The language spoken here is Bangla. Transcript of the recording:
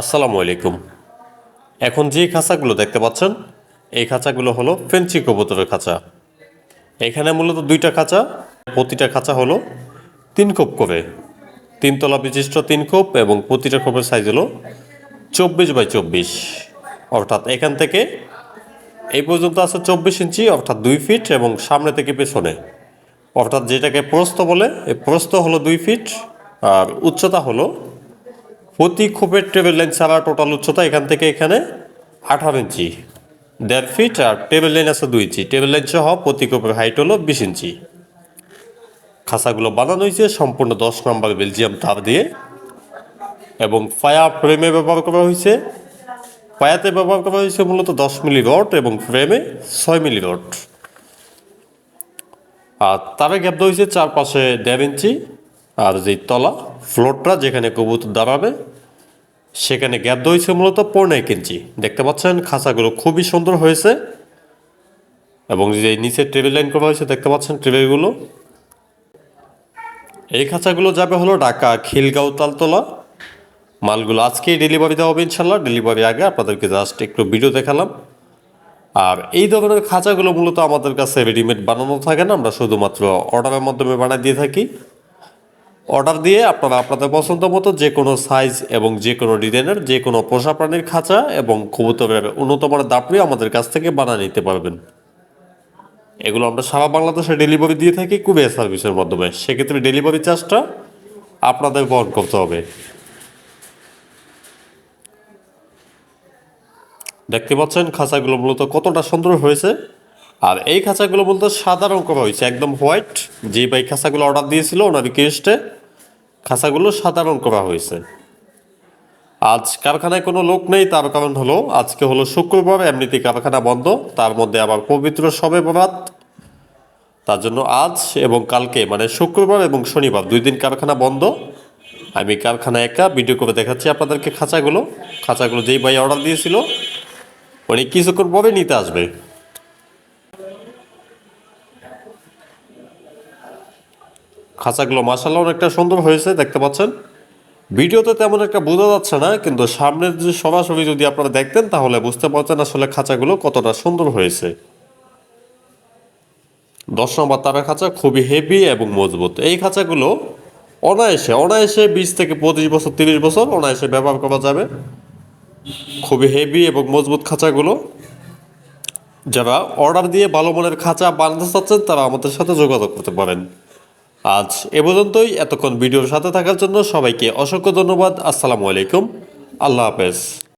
আসসালামু আলাইকুম। এখন যে খাঁচাগুলো দেখতে পাচ্ছেন, এই খাঁচাগুলো হলো ফেন্সি কবুতরের খাঁচা। এখানে মূলত দুইটা খাঁচা, প্রতিটা খাঁচা হলো তিন কোপ করে। তিনতলা বিশিষ্ট তিন কোপ এবং প্রতিটা কোপের সাইজ হলো চব্বিশ বাই চব্বিশ। অর্থাৎ এখান থেকে এই পর্যন্ত আছে চব্বিশ ইঞ্চি, অর্থাৎ দুই ফিট এবং সামনে থেকে পেছনে। অর্থাৎ যেটাকে প্রস্থ বলে, এই প্রস্থ হলো দুই ফিট আর উচ্চতা হলো প্রতি খোপের টেবিল লাইন ছাড়া টোটাল উচ্চতা এখান থেকে এখানে আঠারো ইঞ্চি। দেড় ফিট আর টেবিল লাইন আছে দুই ইঞ্চি। টেবিল লাইন সহ প্রতি খোপের হাইট হলো বিশ ইঞ্চি। খাঁচাগুলো বানানো হয়েছে সম্পূর্ণ দশ নম্বর বেলজিয়াম তার দিয়ে। এবং পায়া ফ্রেমে ব্যবহার করা হয়েছে। পায়াতে ব্যবহার করা হয়েছে মূলত দশ মিলি রড এবং ফ্রেমে ছয় মিলি রড। আর তারে গ্যাপ দেওয়া হয়েছে চারপাশে দেড় ইঞ্চি। আর যেই তলা ফ্লোরটা যেখানে কবুতর দাঁড়াবে সেখানে গ্যাপ হয়েছে মূলত পনেরো এক ইঞ্চি দেখতে পাচ্ছেন, খাঁচাগুলো খুবই সুন্দর হয়েছে। এবং যে নিচে টেবিল লাইন করা হয়েছে, দেখতে পাচ্ছেন টেবিলগুলো এই খাঁচাগুলো যাবে হলো ঢাকা, খিলগাঁও, তালতলা। মালগুলো আজকেই ডেলিভারি দেওয়া হবে ইনশাল্লাহ। ডেলিভারি আগে আপনাদেরকে জাস্ট একটু ভিডিও দেখালাম। আর এই ধরনের খাঁচাগুলো মূলত আমাদের কাছে রেডিমেড বানানো থাকে না, আমরা শুধুমাত্র অর্ডারের মাধ্যমে বানিয়ে দিয়ে থাকি। অর্ডার দিয়ে আপনারা আপনাদের পছন্দ মতো যে কোনো সাইজ এবং যে কোনো ডিজাইনের যে কোনো পোষা প্রাণীর খাঁচা এবং কবুতরের উন্নত মানের দাপড়ি আমাদের কাছ থেকে বানিয়ে নিতে পারবেন। এগুলো আমরা সারা বাংলাদেশে ডেলিভারি দিয়ে থাকি কুরিয়ার সার্ভিসের মাধ্যমে। সেক্ষেত্রে ডেলিভারি চার্জটা আপনাদের বহন করতে হবে। দেখতে পাচ্ছেন খাঁচাগুলো মূলত কতটা সুন্দর হয়েছে। আর এই খাঁচাগুলো মূলত সাদা রং করা হয়েছে, একদম হোয়াইট। যে ভাই খাঁচাগুলো অর্ডার দিয়েছিল ওনার রিকোয়েস্টে খাঁচাগুলো সাধারণ করা হয়েছে। আজ কারখানায় কোনো লোক নেই, তার কারণ হলো আজকে হলো শুক্রবার এমনিতে কারখানা বন্ধ, তার মধ্যে আবার পবিত্র সবে বরাত। তার জন্য আজ এবং কালকে মানে শুক্রবার এবং শনিবার, দুই দিন কারখানা বন্ধ। আমি কারখানা একা ভিডিও করে দেখাচ্ছি আপনাদেরকে খাঁচাগুলো। খাঁচাগুলো যেই ভাই অর্ডার দিয়েছিল, উনি কিছুক্ষণ পরে নিতে আসবে। খাঁচাগুলো মাসাল্লাহ অনেকটা সুন্দর হয়েছে, দেখতে পাচ্ছেন। ভিডিওতে তেমন একটা বোঝা যাচ্ছে না, কিন্তু সামনের যে সরাসরি যদি আপনারা দেখতেন, তাহলে বুঝতে পারছেন আসলে খাঁচাগুলো কতটা সুন্দর হয়েছে। দশ নম্বর তারা খাঁচা খুবই হেভি এবং মজবুত। এই খাঁচাগুলো অনায়াসে অনায়াসে বিশ থেকে পঁচিশ বছর, তিরিশ বছর অনায়াসে ব্যবহার করা যাবে। খুবই হেভি এবং মজবুত খাঁচাগুলো। যারা অর্ডার দিয়ে ভালো মনের খাঁচা বানাতে চাচ্ছেন, তারা আমাদের সাথে যোগাযোগ করতে পারেন। আজ এ পর্যন্তই। এতক্ষণ ভিডিওর সাথে থাকার জন্য সবাইকে অসংখ্য ধন্যবাদ। আসসালামু আলাইকুম। আল্লাহ হাফেজ।